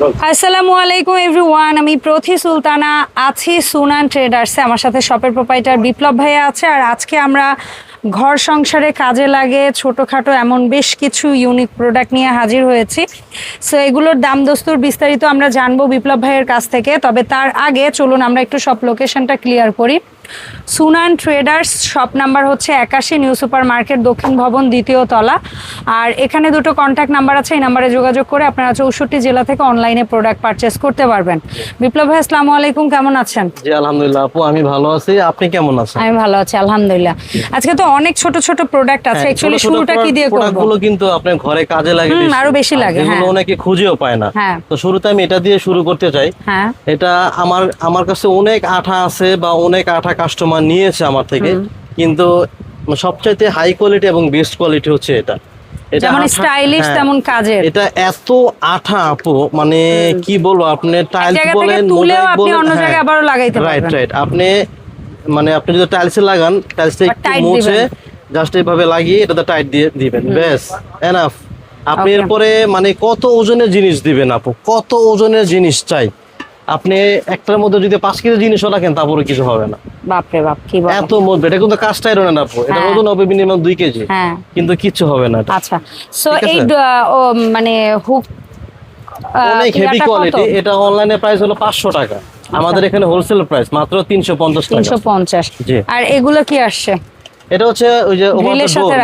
আসসালামু আলাইকুম এভরিওয়ান আমি প্রথি সুলতানা, আছি সুনান ট্রেডার্সে আমার সাথে শপের প্রোপাইটার বিপ্লব ভাইয়া আছে। আর আজকে আমরা ঘর সংসারে কাজে লাগে, ছোটোখাটো এমন বেশ কিছু ইউনিক প্রোডাক্ট নিয়ে হাজির হয়েছি। সো এগুলোর দাম দস্তুর বিস্তারিত আমরা জানব বিপ্লব ভাইয়ের কাছ থেকে। তবে তার আগে চলুন আমরা একটু সব লোকেশনটা ক্লিয়ার করি। সুনান ট্রেডার্স শপ নাম্বার হচ্ছে একাশি নিউ সুপার মার্কেট দক্ষিণ ভবন দ্বিতীয় তলা। আর এখানে দুটো কন্ট্যাক্ট নাম্বার আছে এই নাম্বারে যোগাযোগ করে আপনারা চৌষট্টি জেলা থেকে অনলাইনে প্রোডাক্ট পারচেস করতে পারবেন। বিপ্লব ভাই আসসালামু আলাইকুম কেমন আছেন? জি আলহামদুলিল্লাহ আপু আমি ভালো আছি। আপনি কেমন আছেন? আমি ভালো আছি আলহামদুলিল্লাহ। আজকে তো অনেক ছোট ছোট প্রোডাক্ট আছে অ্যাকচুয়ালি শুরুটা কি দিয়ে করব? গুলো কিন্তু আপনার ঘরে কাজে লাগে। আরও বেশি লাগে, হ্যাঁ। অনেকে খুঁজেও পায় না। হ্যাঁ। তো শুরুতে আমি এটা দিয়ে শুরু করতে চাই। হ্যাঁ। এটা আমার আমার কাছে অনেক আঠা আছে বা অনেক আঠা কাস্টমার নিয়েছে আমার থেকে কিন্তু সবচাইতে হাই কোয়ালিটি এবং বেস্ট কোয়ালিটি হচ্ছে এটা। এটা যেমন স্টাইলিশ হ্যাঁ, তেমন কাজের। এটা এত আঠা আপু মানে কি বলব আপনি টাইলস বলেন তুলেও আপনি অন্য হ্যাঁ। জায়গায় আবারও লাগাইতে রাইট পারবেন। রাইট আপনি মানে আপনি যদি টাইলসে লাগান টাইলসে একটু মুছে দিবেন। জাস্ট এইভাবে লাগিয়ে এটাতে টাইট দিয়ে দিবেন ব্যাস এনাফ আপনি. এরপরে মানে কত ওজনের জিনিস দিবেন আপু? কত ওজনের জিনিস চাই? আপনি একটার মধ্যে যদি পাঁচ কেজি জিনিসও রাখেন তারপরে কিছু হবে না। বাপরে বাপ কি এত মজবুত এটা কিন্তু কাজটা ইরোনেন আপু। এটা হ্যাঁ। ওজন হবে মিনিমাম দুই কেজি। হ্যাঁ। কিন্তু কিচ্ছু হবে না এটা। আচ্ছা। সো এই মানে হুক অনেক হেভি কোয়ালিটি এটা অনলাইনে প্রাইস হলো পাঁচশো টাকা। আমাদের এখানে হোলসেল প্রাইস মাত্র তিনশো পঞ্চাশ তিনশো পঞ্চাশ। আর এগুলো কি আসছে? এটা হচ্ছে ওই যে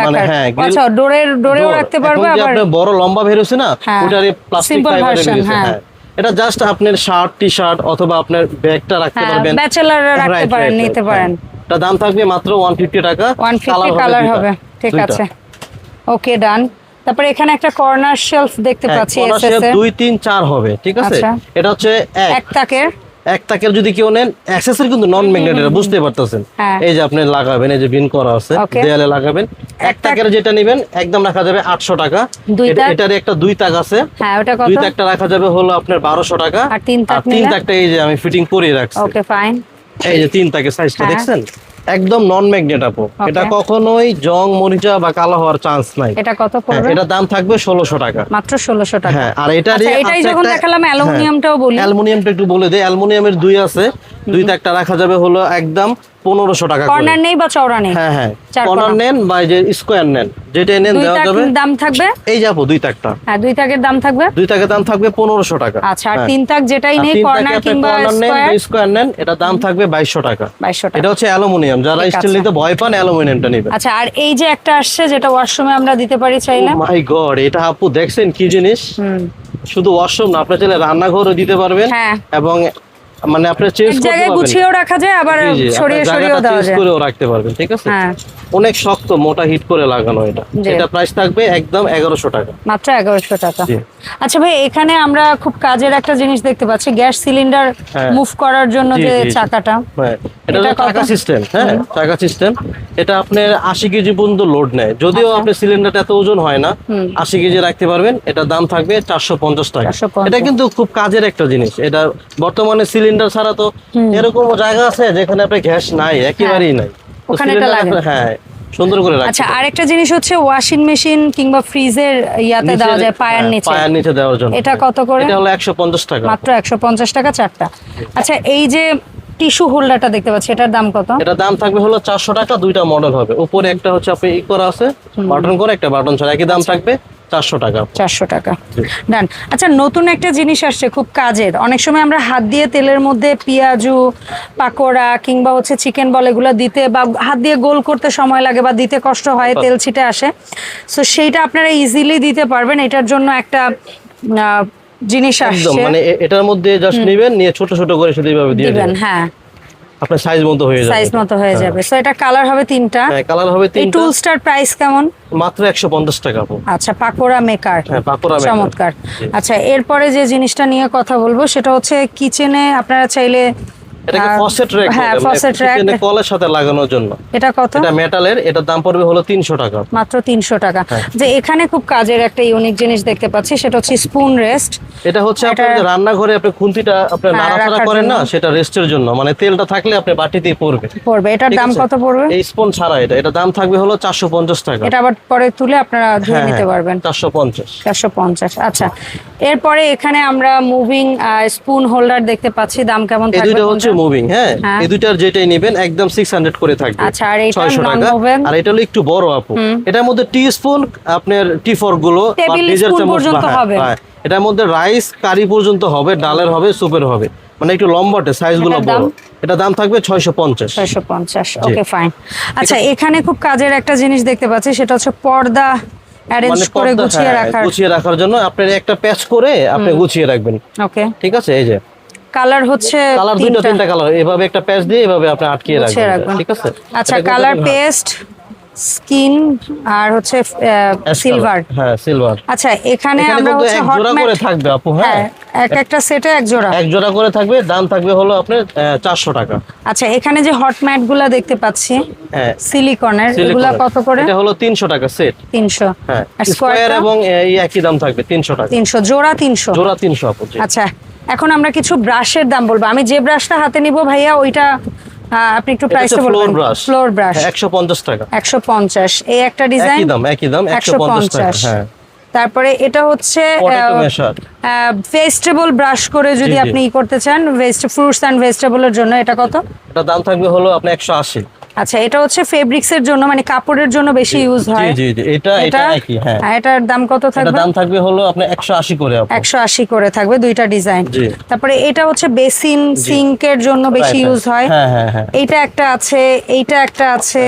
মানে হ্যাঁ আচ্ছা ডোরের ডোরেও রাখতে এখন পারবে আবার? বড় লম্বা বেরোছে না। প্লাস্টিক হ্যাঁ। হ্যাঁ এটা জাস্ট আপনার শার্ট টি শার্ট অথবা আপনার ব্যাগটা রাখতে হ্যাঁ পারবেন। ব্যাচেলাররা রাখতে পারেন নিতে পারেন। হ্যাঁ। এটা দাম থাকবে মাত্র 150 টাকা। ওয়ান ফিফটি কালার হবে ঠিক আছে। ওকে ডান তারপরে এখানে একটা কর্নার শেলফ দেখতে হ্যাঁ, পাচ্ছি এসএস shape এর দুই তিন চার হবে ঠিক আছে। এটা হচ্ছে এক। এক তাকের এক তাকের যদি কেউ নেন অ্যাক্সেসরি কিন্তু নন ম্যাগনেটের বুঝতে পারতেছেন। হ্যাঁ। এই যে আপনি লাগাবেন এই যে বিন করা আছে দেয়ালে লাগাবেন। এক তাকের যেটা নেবেন একদম রাখা যাবে আটশো টাকা। দুই তাক? এটার একটা দুই তাক আছে। হ্যাঁ ওটা কত? দুই তাকটা রাখা যাবে হলো আপনার বারোশো টাকা। আর তিন তাক তিন তাকটা এই যে আমি ফিটিং করিয়ে রাখছি। ওকে ফাইন এই যে তিন তাকের সাইজটা হ্যাঁ। দেখছেন? একদম নন ম্যাগনেট আপু এটা কখনোই জং মরিচা বা কালো হওয়ার চান্স নাই। এটা কত হ্যাঁ, পড়বে? এটা দাম থাকবে 1600 টাকা। মাত্র 1600 টাকা। হ্যাঁ আর এটা আচ্ছা, এটাই যখন দেখালাম হ্যাঁ, অ্যালুমিনিয়ামটাও বলি। অ্যালুমিনিয়ামটা একটু বলে দেয় অ্যালুমিনিয়ামের দুই আছে। দুই তাকটা রাখা যাবে হলো একদম পনেরোশো টাকা কর্নার নেই বা চওড়া নেই? হ্যাঁ হ্যাঁ। কর্নার। নেন বা যে স্কোয়ার নেন যেটাই নেন দেওয়া যাবে। দাম থাকবে? এই যাব দুই তাকটা হ্যাঁ দুই তাকের দাম থাকবে? দুই তাকের দাম থাকবে পনেরোশো টাকা। আচ্ছা আর হ্যাঁ। তিন তাক যেটাই নেই কর্নার কিংবা স্কোয়ার? নেন এটা দাম থাকবে বাইশশো টাকা। বাইশশো টাকা। এটা হচ্ছে অ্যালুমিনিয়াম যারা স্টিল নিতে ভয় পান অ্যালুমিনিয়ামটা নেবেন। আচ্ছা আর এই যে একটা আসছে যেটা ওয়াশরুমে আমরা দিতে পারি চাইলে? মাই গড এটা আপু দেখছেন কি জিনিস? শুধু ওয়াশরুম না আপনার চাইলে রান্নাঘরও দিতে পারবেন। হ্যাঁ। এবং মানে আপনি চেঞ্জ এক জায়গায় গুছিয়েও রাখা যায় আবার ছড়িয়ে জি, সরিয়ে সরিয়েও জায়গাটা দেওয়া চেঞ্জ যায়। করেও রাখতে পারবেন ঠিক আছে? হ্যাঁ। অনেক শক্ত মোটা হিট করে লাগানো এটা। এটা প্রাইস থাকবে একদম এগারোশো টাকা। মাত্র এগারোশো টাকা। আচ্ছা ভাই এখানে আমরা খুব কাজের একটা জিনিস দেখতে পাচ্ছি গ্যাস সিলিন্ডার হ্যাঁ। মুভ করার জন্য যে। চাকাটা হ্যাঁ। এটা এটা? টাকা সিস্টেম হ্যাঁ টাকা সিস্টেম এটা আপনার আশি কেজি পর্যন্ত লোড নেয়। যদিও আচ্ছা। আপনার সিলিন্ডারটা এত ওজন হয় না আশি কেজি রাখতে পারবেন। এটার দাম থাকবে চারশো পঞ্চাশ টাকা। এটা কিন্তু খুব কাজের একটা জিনিস। এটা বর্তমানে সিলিন্ডার ছাড়া তো এরকম জায়গা আছে যেখানে আপনার গ্যাস নাই একেবারেই নাই। তো ওখানে একটা লাগে। হ্যাঁ সুন্দর করে রাখতে আচ্ছা আরেকটা জিনিস হচ্ছে ওয়াশিং মেশিন কিংবা ফ্রিজের ইয়াতে দেওয়া যায় পায়ের হ্যাঁ, নিচে। পায়ার নিচে দেওয়ার জন্য। এটা কত করে? এটা হলো একশো পঞ্চাশ টাকা। মাত্র একশো পঞ্চাশ টাকা চারটা। আচ্ছা এই যে টিস্যু হোল্ডারটা দেখতে পাচ্ছি এটার দাম কত? এটা দাম থাকবে হলো চারশো টাকা দুইটা মডেল হবে। উপরে একটা হচ্ছে আপনি ই করা আছে বাটন করে একটা বাটন ছাড়া একই দাম থাকবে চারশো টাকা। চারশো টাকা। ডান আচ্ছা নতুন একটা জিনিস আসছে খুব কাজের। অনেক সময় আমরা হাত দিয়ে তেলের মধ্যে পেঁয়াজু পাকোড়া কিংবা হচ্ছে চিকেন বল এগুলো দিতে বা হাত দিয়ে গোল করতে সময় লাগে বা দিতে কষ্ট হয় তেল ছিটে আসে। সো সেইটা আপনারা ইজিলি দিতে পারবেন। এটার জন্য একটা জিনিস আসছে। মানে এটার মধ্যে জাস্ট নেবেন নিয়ে ছোট ছোট করে শুধু এইভাবে দিয়ে দিবেন হ্যাঁ। আপনার সাইজ মতো হয়ে যাবে। সাইজ মতো হয়ে যাবে। সো এটা কালার হবে তিনটা। হ্যাঁ কালার হবে তিনটা। এই টুলসটার প্রাইস কেমন? মাত্র একশো পঞ্চাশ টাকা আপু। আচ্ছা পাকোড়া মেকার হ্যাঁ পাকোড়া মেকার চমৎকার। আচ্ছা এরপরে যে জিনিসটা নিয়ে কথা বলব সেটা হচ্ছে কিচেনে আপনারা চাইলে এটাকে র্যাক হ্যাঁ। কলের সাথে লাগানোর জন্য। এটা কত? এটা মেটালের এটার দাম পড়বে হলো তিনশো টাকা। মাত্র তিনশো টাকা। হ্যাঁ। যে এখানে খুব কাজের একটা ইউনিক জিনিস দেখতে পাচ্ছি সেটা হচ্ছে স্পুন রেস্ট এটা হচ্ছে আপনার রান্নাঘরে আপনি খুন্তিটা আপনি হ্যাঁ, নাড়াচাড়া করেন না সেটা রেস্টের জন্য। মানে তেলটা থাকলে আপনি বাটিতেই পড়বে। পড়বে। এটার দাম কত পড়বে? এই স্পন ছাড়া এটা। এটা দাম থাকবে হলো চারশো পঞ্চাশ টাকা। এটা আবার পরে তুলে আপনারা ধুয়ে নিতে পারবেন। চারশো পঞ্চাশ। চারশো পঞ্চাশ। আচ্ছা। এরপরে এখানে আমরা মুভিং স্পুন হোল্ডার দেখতে পাচ্ছি দাম কেমন এই থাকবে দুইটা হচ্ছে মুভিং হ্যাঁ? হ্যাঁ। এই দুইটার যেটাই নেবেন একদম সিক্স হান্ড্রেড করে থাকবে। আচ্ছা, আর এটা 600 টাকা। আর এটা হলো একটু বড় আপু। এটার মধ্যে টি স্পুন আপনার টি ফর্কগুলো বা spoon চামচ পর্যন্ত হ্যাঁ, হবে। হ্যাঁ। এটার মধ্যে রাইস কারি পর্যন্ত হবে ডালের হবে সুপের হবে। মানে একটু লম্বাটে সাইজগুলো বড়। এটা দাম থাকবে ছয়শো পঞ্চাশ। ছয়শো পঞ্চাশ ওকে ফাইন আচ্ছা এখানে খুব কাজের একটা জিনিস দেখতে পাচ্ছি সেটা হচ্ছে পর্দা অ্যারেঞ্জ মানে করে গুছিয়ে রাখার। গুছিয়ে রাখার জন্য আপনার একটা প্যাচ করে আপনি গুছিয়ে রাখবেন। ওকে। ঠিক আছে? এই যে। কালার হচ্ছে কালার দুটো তিনটা। কালার এভাবে একটা প্যাচ দিয়ে এভাবে আপনি আটকিয়ে রাখবেন। ঠিক আছে? আচ্ছা কালার পেস্ট স্কিন আর হচ্ছে সিলভার হ্যাঁ সিলভার আচ্ছা এখানে আমরা হচ্ছে হট জোড়া করে থাকবে আপু হ্যাঁ। হ্যাঁ এক একটা সেটে এক জোড়া। এক জোড়া করে থাকবে দাম থাকবে হলো আপনার চারশো টাকা। আচ্ছা এখানে যে হট ম্যাটগুলা দেখতে পাচ্ছি হ্যাঁ। সিলিকনের এগুলা। কত করে? এটা হলো তিনশো টাকা সেট তিনশো। হ্যাঁ আর স্কোয়ার এবং এই একই দাম থাকবে তিনশো টাকা। তিনশো জোড়া তিনশো। জোড়া তিনশো আপু আচ্ছা এখন আমরা কিছু ব্রাশের দাম বলব। আমি যে ব্রাশটা হাতে নিব ভাইয়া ওইটা আহ, আপনি একটু প্রাইসটা বলবেন। ফ্লোর ব্রাশ একশো পঞ্চাশ টাকা। একশো পঞ্চাশ। এই একটা ডিজাইন একই দাম একই দাম একশো একশো পঞ্চাশ। টাকা হ্যাঁ। তারপরে এটা হচ্ছে ভেজিটেবল ব্রাশ করে যদি। আপনি ই করতে চান ভেজিটেবল ফ্রুটস অ্যান্ড ভেজিটেবলের জন্য এটা কত? এটা দাম থাকবে হলো একশো আশি। আচ্ছা এটা হচ্ছে ফেব্রিক্স এর জন্য মানে কাপড়ের জন্য বেশি ইউজ হয়। জি জি এটা এটা হ্যাঁ। হ্যাঁ, এটার দাম কত থাকবে? দাম থাকবে হলো আপনার একশো আশি করে আপু। একশো আশি করে থাকবে দুইটা ডিজাইন। তারপরে এটা হচ্ছে বেসিন সিঙ্কের জন্য বেশি ইউজ হয়। হ্যাঁ হ্যাঁ হ্যাঁ। একটা আছে এইটা একটা আছে।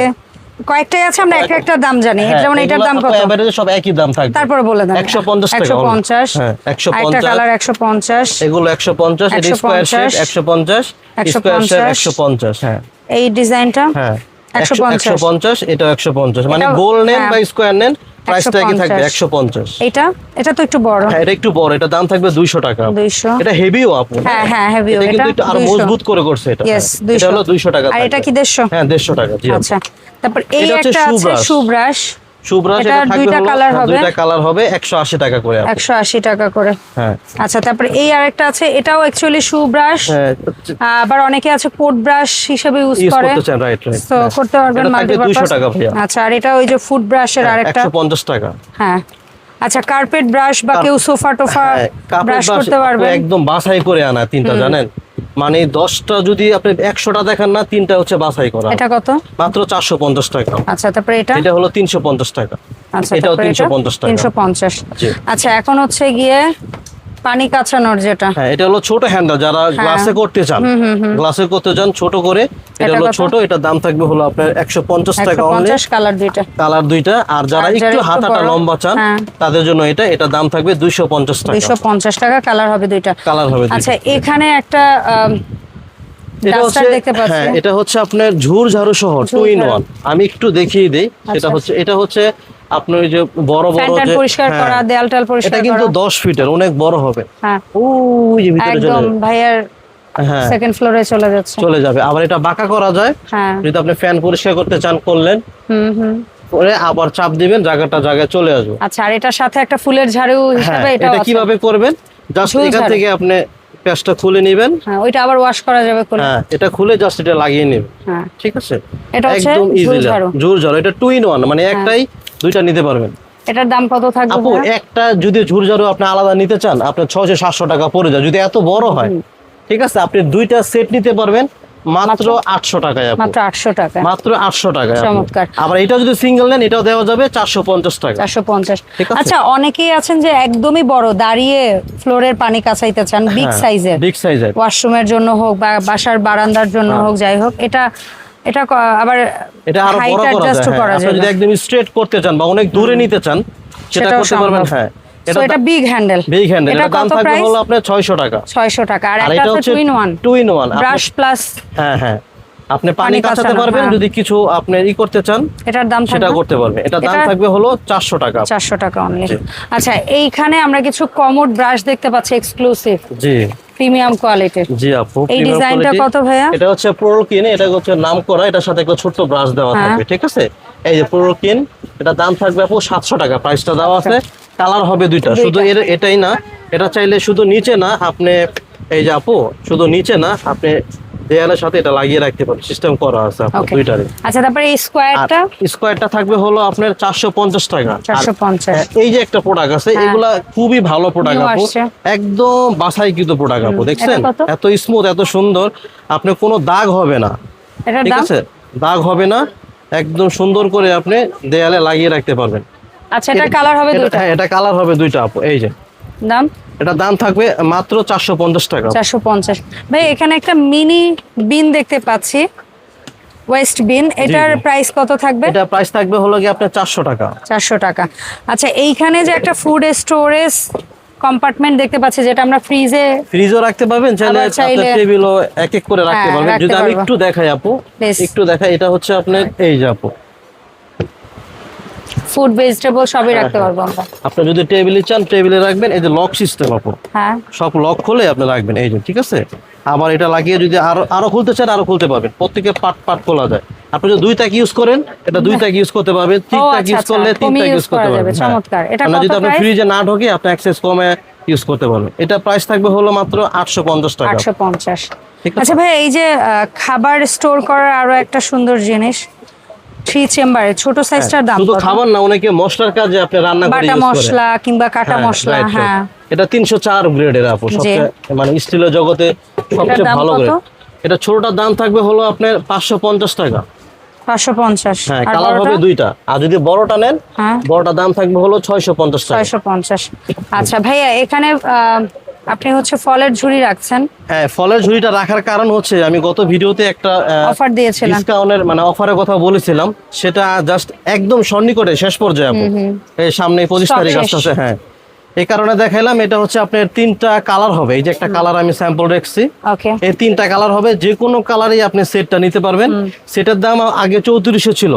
কয়েকটাই আছে আমরা একটা একটা দাম জানি। হ্যাঁ, যেমন এটার দাম কত? average সব একই দাম থাকবে। তারপরে বলে দেন। একশো পঞ্চাশ টাকা একশো only। পঞ্চাশ হ্যাঁ একশো একটা কালার একশো পঞ্চাশ। এগুলো একশো পঞ্চাশ এটা স্কোয়ার শেপ 150, একশো পঞ্চাশ 150, একশো পঞ্চাশ হ্যাঁ। এই ডিজাইনটা? হ্যাঁ। 150 একশো পঞ্চাশ। এটা একশো পঞ্চাশ। মানে গোল নেন হ্যাঁ। বা স্কয়ার নেন প্রাইসটা কি থাকবে 150 এটা? এটা তো একটু বড়। হ্যাঁ এটা একটু বড়। এটা দাম থাকবে দুইশো টাকা। দুইশো। এটা হেভিও আপু। হ্যাঁ, হ্যাঁ, হেভিও এটা কিন্তু আরও মজবুত করে করছে এটা। হ্যাঁ। 200 এটা হলো দুইশো টাকা আর এটা কি দেড়শো? হ্যাঁ দেড়শো টাকা জি। আচ্ছা। তারপর এই একটা আছে সুব্রাশ শু ব্রাশ এটা দুইটা হ্যাঁ, হবে? দুইটা কালার হবে একশো আশি টাকা করে আপু। একশো আশি টাকা করে। হ্যাঁ। আচ্ছা তারপরে এই আরেকটা আছে এটাও অ্যাকচুয়ালি হ্যাঁ আবার অনেকে আছে কোট ব্রাশ হিসেবে ইউজ ইউজ করে। করতে চান রাইট রাইট তো করতে পারবেন এটা থাকবে টাকা ভাইয়া। আচ্ছা আর এটা ওই যে ফুড ব্রাশের আরেকটা। টাকা। হ্যাঁ। আচ্ছা কার্পেট ব্রাশ বা কেউ সোফা টোফা ব্রাশ করতে পারবে একদম বাছাই করে আনা তিনটা জানেন? মানে দশটা যদি আপনি একশোটা দেখেন না তিনটা হচ্ছে বাছাই করা। এটা কত? মাত্র চারশো পঞ্চাশ টাকা। আচ্ছা তারপরে এটা? এটা হলো তিনশো পঞ্চাশ টাকা। আচ্ছা এটাও তিনশো পঞ্চাশ টাকা। তিনশো পঞ্চাশ। আচ্ছা এখন হচ্ছে গিয়ে পানি কাঁচানোর যেটা। হ্যাঁ এটা হলো ছোট হ্যান্ডেল যারা গ্লাসে করতে চান। গ্লাসে করতে চান ছোট করে এটা হলো ছোট এটা দাম থাকবে হলো আপনার একশো পঞ্চাশ টাকা অনলি পঞ্চাশ কালার দুইটা। কালার দুইটা আর যারা একটু হাতাটা লম্বা চান হ্যাঁ। তাদের জন্য এটা এটা দাম থাকবে দুইশো পঞ্চাশ টাকা। দুইশো পঞ্চাশ টাকা কালার হবে দুইটা। কালার হবে আচ্ছা এখানে একটা এটা হচ্ছে হ্যাঁ এটা হচ্ছে আপনার ঝুর ঝাড়ু সহ টু ইন ওয়ান। আমি একটু দেখিয়ে দেই সেটা আচ্ছা। হচ্ছে এটা হচ্ছে আপনার ওই যে বড় বড় যে পরিষ্কার হ্যাঁ, করা দেয়াল টাল এটা পরিষ্কার কিন্তু করা। দশ ফিটের অনেক বড় হবে। হ্যাঁ। ওই যে ভিতরে চলে একদম ভাইয়ার হ্যাঁ। সেকেন্ড ফ্লোরে চলে যাচ্ছে। চলে যাবে। আবার এটা বাঁকা করা যায়। হ্যাঁ। যদি আপনি ফ্যান পরিষ্কার করতে চান করলেন। হুম হুম। করে আবার চাপ দিবেন জায়গাটা জায়গায় চলে আসবে। আচ্ছা আর এটার সাথে একটা ফুলের ঝাড়ু হ্যাঁ হিসেবে এটা এটা কীভাবে করবেন? জাস্ট এখান থেকে আপনি প্যাচটা খুলে নেবেন। হ্যাঁ ওইটা আবার ওয়াশ করা যাবে করে হ্যাঁ এটা খুলে জাস্ট এটা লাগিয়ে নেবেন। হ্যাঁ। ঠিক আছে? এটা একদম ইজি ঝাড়ু। জোর ঝাড়ু এটা টু ইন ওয়ান মানে একটাই দুইটা নিতে পারবেন। এটার দাম কত থাকবে আপু একটা যদি ঝুরঝাড়ু আপনি আলাদা নিতে চান আপনার ছয়শো সাতশো টাকা পড়ে যায়। যদি এত বড় হয় ঠিক আছে আপনি দুইটা সেট নিতে পারবেন মাত্র আটশো টাকায় আপু। মাত্র আটশো টাকা মাত্র আটশো টাকা চমৎকার। আবার এটা যদি সিঙ্গেল নেন এটাও দেওয়া যাবে চারশো পঞ্চাশ টাকা। চারশো পঞ্চাশ। আচ্ছা অনেকেই আছেন যে একদমই বড় দাঁড়িয়ে ফ্লোরের পানি কাঁচাইতে চান বিগ সাইজের। বিগ সাইজের। ওয়াশরুমের জন্য হোক বা বাসার বারান্দার জন্য হোক যাই হোক এটা এটা আবার এটা আরও বড় করা যায় হ্যাঁ। আপনি যদি একদম স্ট্রেট করতে চান বা অনেক দূরে নিতে চান সেটা করতে পারবেন হ্যাঁ। So, এটা বিগ হ্যান্ডেল বিগ হ্যান্ডেল এটা এটা দাম থাকবে হলো আপনার ছয়শো টাকা। ছয়শো টাকা। আর এটা হচ্ছে two in one two in one brush plus হ্যাঁ হ্যাঁ। আপনি পানি কাঁচাতে পারবেন হ্যাঁ। যদি কিছু আপনি ই করতে চান এটার দাম সেটা করতে পারবেন। এটা দাম থাকবে হলো চারশো টাকা। চারশো টাকা অনলি আচ্ছা এইখানে আমরা কিছু কমোড ব্রাশ দেখতে পাচ্ছি এক্সক্লুসিভ জি। প্রিমিয়াম কোয়ালিটির জি আপু এই ডিজাইনটা কত ভাইয়া? এটা হচ্ছে পুরোকিন এটা হচ্ছে নাম করা এটার সাথে একটা ছোট ব্রাশ দেওয়া হ্যাঁ। থাকবে ঠিক আছে? এই যে পুরোকিন এটা দাম থাকবে আপু সাতশো টাকা প্রাইসটা দেওয়া আছে। কালার হবে দুইটা। শুধু এর এটাই না এটা চাইলে শুধু নিচে না আপনি এই যে আপু শুধু নিচে না আপনি দেয়ালের সাথে এটা লাগিয়ে রাখতে পারেন সিস্টেম করা আছে আপু ওকে দুইটারই। আচ্ছা তারপরে এই স্কোয়ারটা স্কোয়ারটা থাকবে হলো আপনার চারশো পঞ্চাশ টাকা। আর চারশো পঞ্চাশ। এই যে একটা প্রোডাক্ট আছে হ্যাঁ। এগুলা খুবই ভালো প্রোডাক্ট আপু। একদম বাছাইকৃত প্রোডাক্ট আপু দেখছেন? এত স্মুথ এত সুন্দর। আপনি কোনো দাগ হবে না। ঠিক আছে? দাগ হবে না। একদম সুন্দর করে আপনি দেয়ালে লাগিয়ে রাখতে পারবেন। আচ্ছা এটা কালার হবে দুটো হ্যাঁ এটা কালার হবে দুইটা আপু এই যে। দাম? এটা দাম থাকবে মাত্র চারশো পঞ্চাশ টাকা। চারশো পঞ্চাশ। ভাই এখানে একটা মিনি বিন দেখতে পাচ্ছি। ওয়েস্ট বিন এটার প্রাইস কত থাকবে? এটা প্রাইস থাকবে হলো কি আপনার চারশো টাকা। চারশো টাকা। আচ্ছা এইখানে যে একটা ফুড স্টোরেজ কম্পার্টমেন্ট দেখতে পাচ্ছি যেটা আমরা ফ্রিজে ফ্রিজও রাখতে পারবেন চাইলে চাইলে- টেবিলও এক এক করে রাখতে হ্যাঁ, পারবেন। যদি আমি একটু দেখাই আপু. একটু দেখাই এটা হচ্ছে আপনার এই যে আপু। ফুড ভেজিটেবল সবই হ্যাঁ, রাখতে পারব আমরা। আপনি যদি টেবিলে চান টেবিলে রাখবেন এই যে লক সিস্টেম আপু। হ্যাঁ। সব লক খুলে আপনি রাখবেন এই যে ঠিক আছে? আবার এটা লাগিয়ে যদি আরও আরও খুলতে চান আরও খুলতে পারবেন। প্রত্যেকে পার্ট পার্ট খোলা যায়। আপনি যদি দুই তাক ইউজ করেন এটা দুই তাক ইউজ করতে পারবেন তিন ও, তাক ইউজ করলে তিন তাক ইউজ করতে করা পারবেন। হ্যাঁ। চমৎকার। এটা আপনার কত যদি আপনি ফ্রিজে না ঢোকে আপনি অ্যাক্সেস কমে ইউজ করতে পারবেন। এটা প্রাইস থাকবে হলো মাত্র আটশো পঞ্চাশ টাকা। আটশো পঞ্চাশ। ঠিক আছে। আচ্ছা ভাই এই যে খাবার স্টোর করার আরও একটা সুন্দর জিনিস থ্রি চেম্বারে ছোট সাইজটার দাম হ্যাঁ, শুধু খাবার না অনেকে মশলার কাজে আপনি রান্না করে বাটা মশলা কিংবা কাটা হ্যাঁ, মশলা. হ্যাঁ। এটা তিনশো চার গ্রেডের আপু সবচেয়ে মানে স্টিলের জগতে সবচেয়ে ভালো গ্রেড এটা ছোটটার দাম থাকবে হলো আপনার পাঁচশো পঞ্চাশ টাকা। পাঁচশো পঞ্চাশ। হ্যাঁ কালার হবে দুইটা। আর যদি বড়টা নেন হ্যাঁ। বড়টার দাম থাকবে হলো ছয়শো পঞ্চাশ টাকা। ছয়শো পঞ্চাশ। আচ্ছা ভাইয়া এখানে আপনি হচ্ছে ফলের ঝুড়ি রাখছেন। হ্যাঁ ফলের ঝুড়িটা রাখার কারণ হচ্ছে আমি গত ভিডিওতে একটা অফার দিয়েছিলাম। ডিসকাউন্টের মানে অফারের কথা বলেছিলাম। সেটা জাস্ট একদম সন্নিকটে শেষ পর্যায়ে আপু। এই সামনে পঁচিশ তারিখ আসছে আসতেছে হ্যাঁ। এই কারণে দেখাইলাম এটা হচ্ছে আপনার তিনটা কালার হবে। এই যে একটা কালার আমি স্যাম্পল রেখছি। এই তিনটা কালার হবে যে কোনো কালারই আপনি সেটটা নিতে পারবেন। সেটার দাম আগে চৌত্রিশশো ছিল।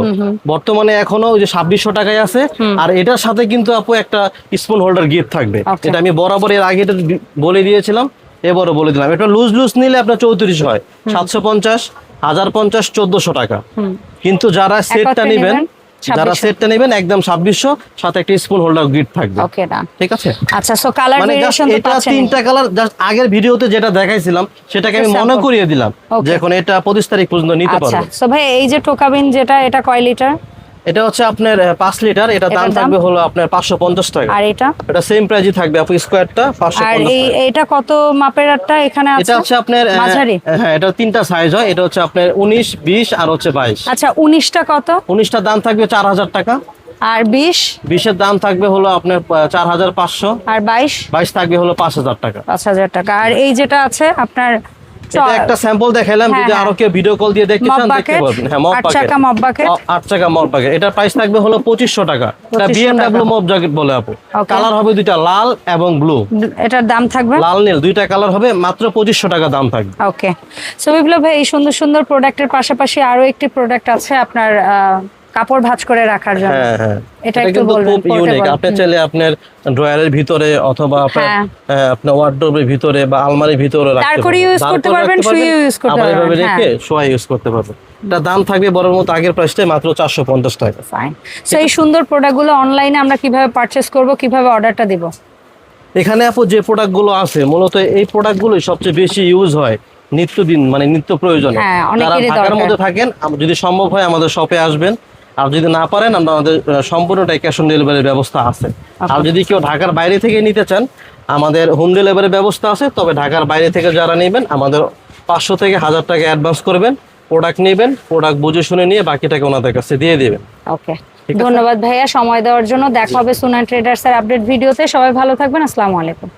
বর্তমানে এখনও ওই যে ছাব্বিশশো টাকায় আছে। আর এটার সাথে কিন্তু আপু একটা স্পুন হোল্ডার গিফট থাকবে. এটা আমি বরাবর এর আগে এটা বলে দিয়েছিলাম এবারও বলে দিলাম। এটা লুজ লুজ নিলে আপনার চৌত্রিশ হয়। সাতশো পঞ্চাশ হাজার পঞ্চাশ চোদ্দশো টাকা। কিন্তু যারা সেটটা নেবেন, যারা 2600 সেটটা নেবেন একদম ছাব্বিশশো সাথে একটা স্পুন হোল্ডার গিফট থাকবে। ওকে ডান ঠিক আছে? আচ্ছা সো কালার ভেরিয়েশন তো এটা তিনটা কালার জাস্ট আগের ভিডিওতে যেটা দেখাইছিলাম সেটাকে আমি মনে করিয়ে দিলাম. যে এখন এটা পঁচিশ তারিখ পর্যন্ত নিতে আচ্ছা সো ভাই এই যে টোকাবিন যেটা এটা কয় লিটার এটা হচ্ছে আপনার আহ, পাঁচ লিটার এটা দাম থাকবে হলো আপনার পাঁচশো পঞ্চাশ টাকা। আর এটা? এটা সেম প্রাইজই থাকবে আপু স্কোয়ারটা পাঁচশো আর এই এটা কত মাপের একটা এখানে আছে? এটা হচ্ছে আপনার মাঝারি? হ্যাঁ এটা তিনটা সাইজ হয় এটা হচ্ছে আপনার উনিশ বিশ আর হচ্ছে বাইশ। আচ্ছা উনিশটা কত? উনিশটার দাম থাকবে চার হাজার টাকা। আর বিশ? বিশের দাম থাকবে হলো আপনার আহ, চার হাজার পাঁচশো। আর বাইশ? বাইশ থাকবে হলো পাঁচ হাজার টাকা। পাঁচ হাজার টাকা। আর এই যেটা আছে আপনার এটা একটা স্যাম্পল যদি হ্যাঁ। আরও কেউ ভিডিও কল দিয়ে দেখতে চান দেখতে পারবেন। হ্যাঁ মপ চাকা মপ টাকা এটার প্রাইস থাকবে হলো পঁচিশশো টাকা। এটা 2500 বিএমডাব্লিউ মপ জ্যাকেট বলে আপু। কালার হবে দুইটা লাল এবং ব্লু এটার দাম থাকবে? লাল নীল দুইটা কালার হবে মাত্র পঁচিশশো টাকা দাম থাকবে। ওকে সো বিপ্লব ভাই এই সুন্দর সুন্দর প্রোডাক্টের পাশাপাশি আরও একটি প্রোডাক্ট আছে আপনার কাপড় ভাঁজ করে রাখার জন্য। হ্যাঁ হ্যাঁ। এটা একটু বলবেন, খুব ইউনিক আপনি চাইলে আপনার ড্রয়ারের ভিতরে অথবা আপনার হ্যাঁ। আপনার ওয়ার্ডরোবের ভিতরে বা আলমারির ভিতরে রাখতে পারবেন। use দাঁড় করতে পারবেন, শুয়ে use করতে আবার এভাবে রেখে শোয়া ইউজ করতে পারবেন। এটা দাম থাকবে বড় মতো আগের প্রাইসটাই মাত্র চারশো পঞ্চাশ টাকা। ফাইন সো এই সুন্দর প্রোডাক্টগুলো অনলাইনে আমরা কীভাবে পারচেস করব কীভাবে অর্ডারটা দিব? এখানে আপু যে প্রোডাক্টগুলো আছে মূলত এই প্রোডাক্টগুলোই সবচেয়ে বেশি ইউজ হয় নিত্যদিন মানে নিত্য প্রয়োজনে। হ্যাঁ, যারা ঢাকার। মধ্যে থাকেন যদি সম্ভব হয় আমাদের শপে আসবেন। আর যদি না পারেন আমরা আমাদের সম্পূর্ণটাই ক্যাশ অন ডেলিভারির ব্যবস্থা আছে। আর যদি কেউ ঢাকার বাইরে থেকে নিতে চান আমাদের হোম ডেলিভারির ব্যবস্থা আছে তবে ঢাকার বাইরে থেকে যারা নেবেন আমাদের পাঁচশো থেকে হাজার টাকা অ্যাডভান্স করবেন প্রোডাক্ট নেবেন প্রোডাক্ট বুঝে শুনে নিয়ে বাকিটাকে ওনাদের কাছে দিয়ে দেবেন। ওকে। ধন্যবাদ ভাইয়া সময় দেওয়ার জন্য। দেখা হবে সুনান ট্রেডার্স এর আপডেট ভিডিওতে। সবাই ভালো থাকবেন। আসসালামু আলাইকুম।